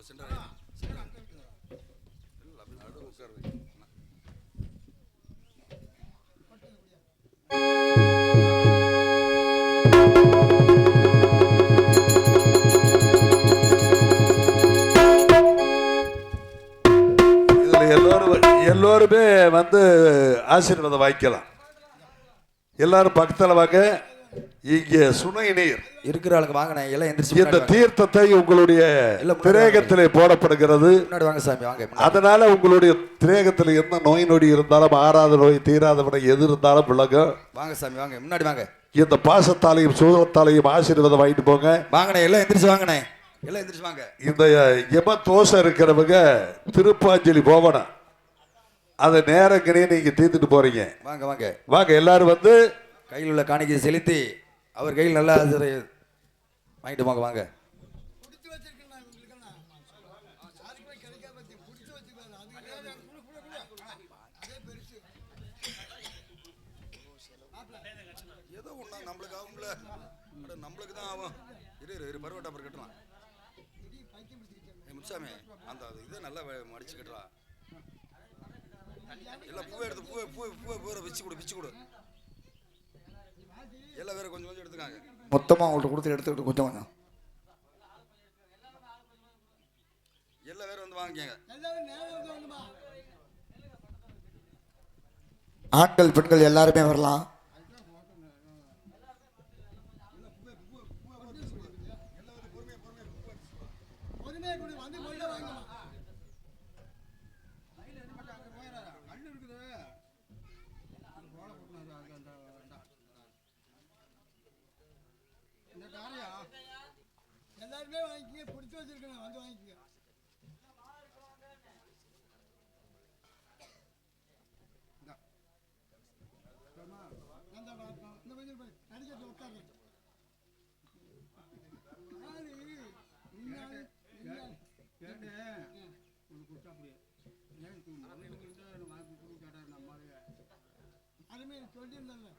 கொடு சென்டர் இல்லை நடு எல்லோரும் எல்லோருமே வந்து ஆசீர்வாதம் வாங்கிக்கலாம். எல்லாரும் பக்கத்தில் வாங்க. இங்க சுனை நீர் இருக்கிற ஆளுக்கு வாங்கினேன் எல்லாம் எந்திரிச்சு இந்த வாங்க. தீர்த்தத்தை உங்களுடைய திரேகத்திலே போடப்படுகிறது. முன்னாடி வாங்க சாமி வாங்க. அதனால உங்களுடைய திரேகத்தில் என்ன நோய் நொடி இருந்தாலும் ஆறாத நோய் தீராத விட எது இருந்தாலும் விளங்கும் வாங்க சாமி வாங்க முன்னாடி வாங்க. இந்த பாசத்தாலையும் சூழத்தாலையும் ஆசீர்வாதம் வாங்கிட்டு போங்க. வாங்கினேன் எல்லாம் எந்திரிச்சு வாங்கினேன். எல்லாம் எந்திரிச்சு வாங்க. இந்த யம தோசை இருக்கிறவங்க திருப்பாஞ்சலி போகணும். அதை நேரங்கனே நீங்க தீர்த்துட்டு போறீங்க. வாங்க வாங்க. வாங்க எல்லாரும் வந்து கையில் உள்ள காணிக்கை செலுத்தி அவர் கையில் நல்லா அது வாங்கிட்டு வாங்க வாங்க. ஏதோ ஒன்றா நம்மளுக்கு ஆகும்ல. நம்மளுக்கு தான் ஆகும். இரு இரு, இரு பருவட்டா அப்புறம் கட்டலாம். முத்துசாமி அந்த அது இதை நல்லா மடிச்சு கட்டுறா எல்லாம் பூவை எடுத்து பூவை பூவை பூவை பூவை வச்சு கொடு வச்சு கொடு எல்லாம் வேற கொஞ்சம் கொஞ்சம் எடுத்துக்காங்க மொத்தமாக அவங்கள்ட்ட கொடுத்து எடுத்துக்கிட்டு கொஞ்சம் கொஞ்சம். எல்லாம் வேற வந்து வாங்கிக்கங்க. ஆண்கள் பெண்கள் எல்லாருமே வரலாம். எல்லாருமே வாங்கிக்கங்க பிடிச்சி வச்சிருக்கேன் வந்து வாங்கிக்கங்க இந்த கொஞ்சம் பாரு, அடிக்கட்டு உட்காரு. யாரு? இன்னாரு, இன்னாரு. அருமை சொல்லியிருந்தேன்ல.